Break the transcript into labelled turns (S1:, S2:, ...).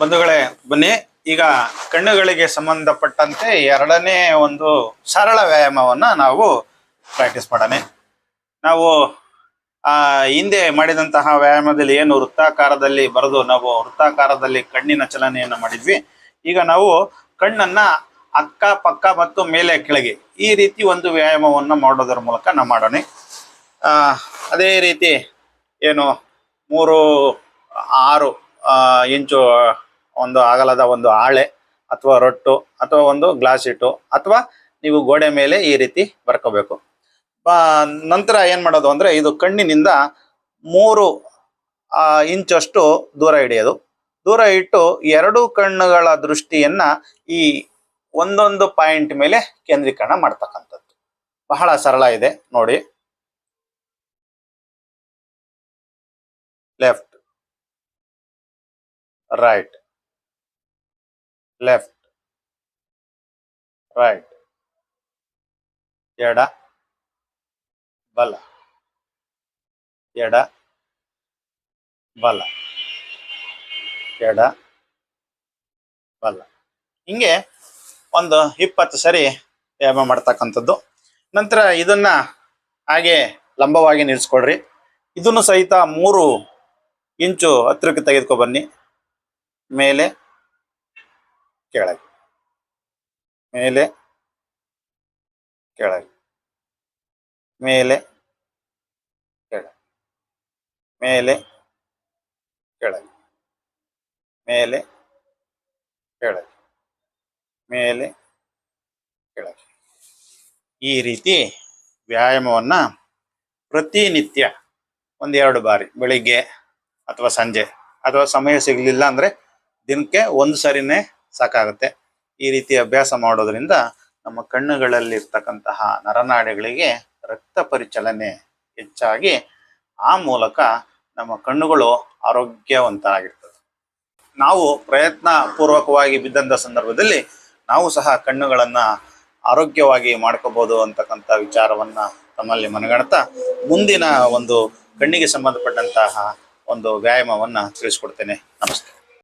S1: ಬಂಧುಗಳೇ, ಬನ್ನಿ. ಈಗ ಕಣ್ಣುಗಳಿಗೆ ಸಂಬಂಧಪಟ್ಟಂತೆ ಎರಡನೇ ಒಂದು ಸರಳ ವ್ಯಾಯಾಮವನ್ನು ನಾವು ಪ್ರಾಕ್ಟೀಸ್ ಮಾಡೋಣ. ನಾವು ಹಿಂದೆ ಮಾಡಿದಂತಹ ವ್ಯಾಯಾಮದಲ್ಲಿ ಏನು ವೃತ್ತಾಕಾರದಲ್ಲಿ ಬರೆದು ನಾವು ವೃತ್ತಾಕಾರದಲ್ಲಿ ಕಣ್ಣಿನ ಚಲನೆಯನ್ನು ಮಾಡಿದ್ವಿ. ಈಗ ನಾವು ಕಣ್ಣನ್ನ ಅಕ್ಕ ಪಕ್ಕ ಮತ್ತು ಮೇಲೆ ಕೆಳಗೆ ಈ ರೀತಿ ಒಂದು ವ್ಯಾಯಾಮವನ್ನು ಮಾಡೋದರ ಮೂಲಕ ನಾವು ಮಾಡೋಣ. ಅದೇ ರೀತಿ ಏನು ಮೂರು, ಆರು ಇಂಚು ಒಂದು ಅಗಲದ ಒಂದು ಹಾಳೆ ಅಥವಾ ರೊಟ್ಟು ಅಥವಾ ಒಂದು ಗ್ಲಾಸ್ ಇಟ್ಟು ಅಥವಾ ನೀವು ಗೋಡೆ ಮೇಲೆ ಈ ರೀತಿ ಬರ್ಕೋಬೇಕು. ನಂತರ ಏನ್ ಮಾಡೋದು ಅಂದ್ರೆ ಇದು ಕಣ್ಣಿನಿಂದ ಮೂರು ಇಂಚಷ್ಟು ದೂರ ಹಿಡಿಯೋದು. ದೂರ ಇಟ್ಟು ಎರಡು ಕಣ್ಣುಗಳ ದೃಷ್ಟಿಯನ್ನ ಈ ಒಂದೊಂದು ಪಾಯಿಂಟ್ ಮೇಲೆ ಕೇಂದ್ರೀಕರಣ ಮಾಡ್ತಕ್ಕಂಥದ್ದು. ಬಹಳ ಸರಳ ಇದೆ, ನೋಡಿ. Left, right. ಲೆಫ್ಟ್ ರೈಟ್ ಎಡ. ಬಲ. ಎಡ. ಬಲ. ಎಡ. ಬಲ. ಹಿಂಗೆ ಒಂದು ಇಪ್ಪತ್ತು ಸರಿ ವ್ಯಾಯಾಮ ಮಾಡ್ತಕ್ಕಂಥದ್ದು. ನಂತರ ಇದನ್ನ ಹಾಗೆ ಲಂಬವಾಗಿ ನಿಲ್ಲಿಸ್ಕೊಳ್ರಿ ಇದನ್ನು ಸಹಿತ ಮೂರು ಇಂಚು ಹತ್ತಿರಕ್ಕೆ ತೆಗೆದುಕೊ ಬನ್ನಿ. ಮೇಲೆ. ಕೆಳಗೆ. ಮೇಲೆ. ಕೆಳಗೆ. ಮೇಲೆ. ಕೆಳಗೆ. ಮೇಲೆ. ಕೆಳಗೆ. ಮೇಲೆ. ಕೆಳಗೆ. ಮೇಲೆ. ಕೆಳಗೆ. ಈ ರೀತಿ ವ್ಯಾಯಾಮವನ್ನ ಪ್ರತಿನಿತ್ಯ ಒಂದೆರಡು ಬಾರಿ, ಬೆಳಿಗ್ಗೆ ಅಥವಾ ಸಂಜೆ. ಅಥವಾ ಸಮಯ ಸಿಗಲಿಲ್ಲ ಅಂದ್ರೆ ದಿನಕ್ಕೆ ಒಂದು ಸರಿನೇ ಸಾಕಾಗುತ್ತೆ. ಈ ರೀತಿ ಅಭ್ಯಾಸ ಮಾಡೋದ್ರಿಂದ ನಮ್ಮ ಕಣ್ಣುಗಳಲ್ಲಿರ್ತಕ್ಕಂತಹ ನರನಾಡಿಗಳಿಗೆ ರಕ್ತ ಪರಿಚಲನೆ ಹೆಚ್ಚಾಗಿ ಆ ಮೂಲಕ ನಮ್ಮ ಕಣ್ಣುಗಳು ಆರೋಗ್ಯವಂತರಾಗಿರ್ತದೆ. ನಾವು ಪ್ರಯತ್ನ ಪೂರ್ವಕವಾಗಿ ಬಿದ್ದಂಥ ಸಂದರ್ಭದಲ್ಲಿ ನಾವು ಸಹ ಕಣ್ಣುಗಳನ್ನು ಆರೋಗ್ಯವಾಗಿ ಮಾಡ್ಕೋಬೋದು ಅಂತಕ್ಕಂಥ ವಿಚಾರವನ್ನ ತಮ್ಮಲ್ಲಿ ಮನಗಣ್ತಾ ಮುಂದಿನ ಒಂದು ಕಣ್ಣಿಗೆ ಸಂಬಂಧಪಟ್ಟಂತಹ ಒಂದು ವ್ಯಾಯಾಮವನ್ನು ತಿಳಿಸ್ಕೊಡ್ತೇನೆ. ನಮಸ್ತೆ.